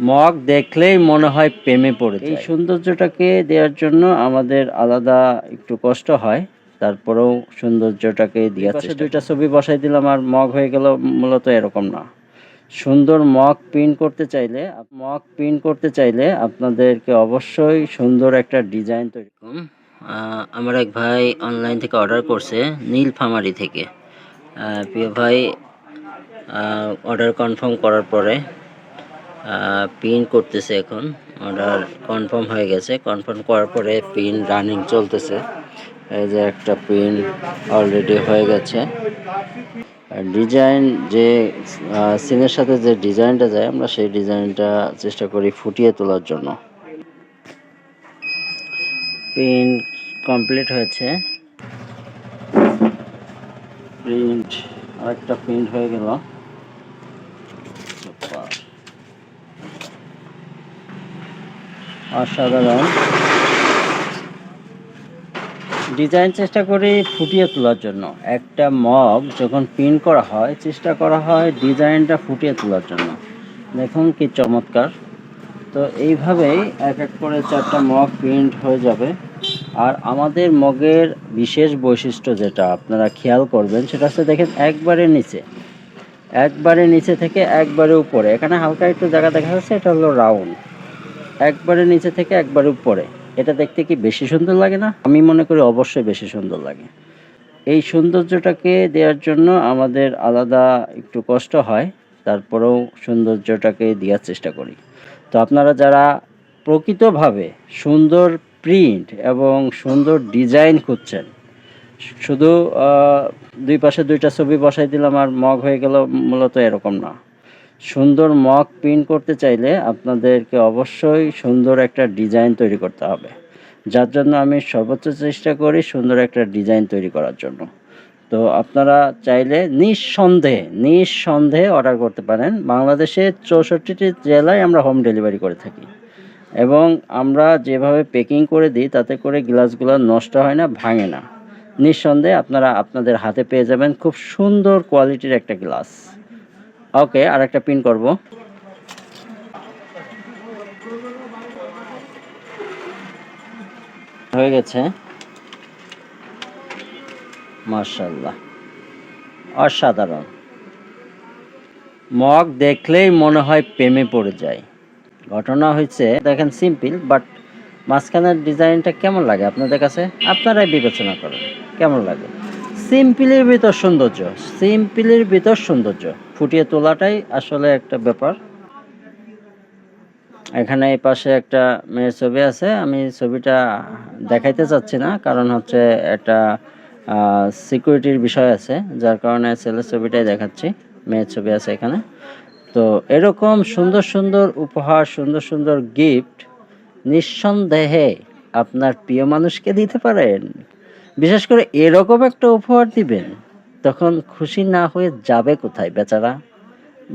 Mug দেখলেই মনে হয় প্রেমে পড়ে এই সৌন্দর্যটাকে দেওয়ার জন্য আমাদের আলাদা একটু কষ্ট হয় তারপরেও সৌন্দর্যটাকে দিয়ে দুইটা ছবি বসাই দিলাম আর মগ হয়ে গেল মূলত এরকম না। সুন্দর মগ প্রিন্ট করতে চাইলে মগ প্রিন্ট করতে চাইলে আপনাদেরকে অবশ্যই সুন্দর একটা ডিজাইন তৈরি আমার এক ভাই অনলাইন থেকে অর্ডার করছে নীলফামারি থেকে। প্রিয় ভাই অর্ডার কনফার্ম করার পরে পিন করতেছে এখন। অর্ডার কনফার্ম হয়ে গেছে। কনফার্ম করার পরে পিন রানিং চলতেছে। এই যে একটা পিন অলরেডি হয়ে গেছে। ডিজাইন যে সিনের সাথে যে ডিজাইনটা যায়, আমরা সেই ডিজাইনটা চেষ্টা করি ফুটিয়ে তোলার জন্য। পিন কমপ্লিট হয়েছে। প্রিন্ট আরেকটা প্রিন্ট হয়ে গেল। অসাধারণ। ডিজাইন চেষ্টা করি ফুটিয়ে তোলার জন্য। একটা মগ যখন প্রিন্ট করা হয়, চেষ্টা করা হয় ডিজাইনটা ফুটিয়ে তোলার জন্য। দেখুন কি চমৎকার। তো এইভাবেই এক এক করে চারটা মগ প্রিন্ট হয়ে যাবে। আর আমাদের মগের বিশেষ বৈশিষ্ট্য যেটা আপনারা খেয়াল করবেন, সেটা হচ্ছে দেখেন একবারে নিচে। একবারে নিচে থেকে একবারে উপরে। এখানে হালকা একটু জায়গা দেখা যাচ্ছে, এটা হলো রাউন্ড। একবারে নিচে থেকে একবারে উপরে। এটা দেখতে কি বেশি সুন্দর লাগে না? আমি মনে করি অবশ্যই বেশি সুন্দর লাগে। এই সৌন্দর্যটাকে দেওয়ার জন্য আমাদের আলাদা একটু কষ্ট হয়, তারপরেও সৌন্দর্যটাকে দেওয়ার চেষ্টা করি। তো আপনারা যারা প্রকৃতভাবে সুন্দর প্রিন্ট এবং সুন্দর ডিজাইন খুঁজছেন, শুধু দুই পাশে দুইটা ছবি বসাই দিলাম আর মগ হয়ে গেল, মূলত এরকম না। সুন্দর মগ প্রিন্ট করতে চাইলে আপনাদেরকে অবশ্যই সুন্দর একটা ডিজাইন তৈরি করতে হবে। যার জন্য আমি সর্বোচ্চ চেষ্টা করি সুন্দর একটা ডিজাইন তৈরি করার জন্য। তো আপনারা চাইলে নিঃসন্দেহে নিঃসন্দেহে অর্ডার করতে পারেন। বাংলাদেশে চৌষট্টিটি জেলায় আমরা হোম ডেলিভারি করে থাকি। এবং আমরা যেভাবে প্যাকিং করে দিই, তাতে করে গ্লাসগুলো নষ্ট হয় না, ভাঙে না। নিঃসন্দেহে আপনারা আপনাদের হাতে পেয়ে যাবেন খুব সুন্দর কোয়ালিটির একটা গ্লাস ওকে আর একটা পিন করব। হয়ে গেছে। মার্শাল্লাহ অসাধারণ। মগ দেখলেই মনে হয় প্রেমে পড়ে যায়। ঘটনা হয়েছে, দেখেন সিম্পল বাট মাঝখানের ডিজাইনটা কেমন লাগে আপনাদের কাছে? আপনারাই বিবেচনা করেন, কেমন লাগে? সিম্পলের ভিতর সৌন্দর্য সিম্পলের ভিতর সৌন্দর্য। ফুটিয়ে তোলাটাই আসলে একটা ব্যাপার। এখানে এই পাশে একটা মেয়ের ছবি আছে, আমি ছবিটা দেখাইতে চাচ্ছি না, কারণ হচ্ছে একটা সিকিউরিটির বিষয় আছে, যার কারণে ছেলের ছবিটাই দেখাচ্ছি, মেয়ের ছবি আছে এখানে। তো এরকম সুন্দর সুন্দর উপহার, সুন্দর সুন্দর গিফট নিঃসন্দেহে আপনার প্রিয় মানুষকে দিতে পারেন। বিশেষ করে এরকম একটা উপহার দিবেন। তখন খুশি না হয়ে যাবে কোথায় বেচারা?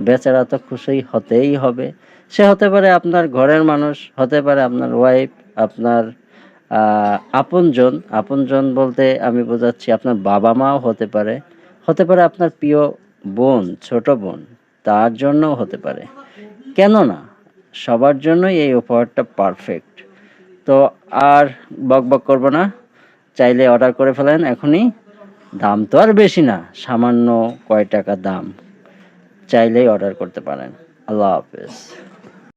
বেচারা তো খুশি হতেই হবে। সে হতে পারে আপনার ঘরের মানুষ, হতে পারে আপনার ওয়াইফ আপনার আপনজন। আপনজন বলতে আমি বোঝাচ্ছি আপনার বাবা মাও হতে পারে। হতে পারে আপনার প্রিয় বোন, ছোট বোন, তার জন্যও হতে পারে। কেন না সবার জন্যই এই উপহারটা পারফেক্ট তো আর বক বক করব না। চাইলে অর্ডার করে ফেলেন এখনই। দাম তো আর বেশি না, সামান্য কয় টাকা দাম। চাইলেই অর্ডার করতে পারেন। আল্লাহ হাফেজ।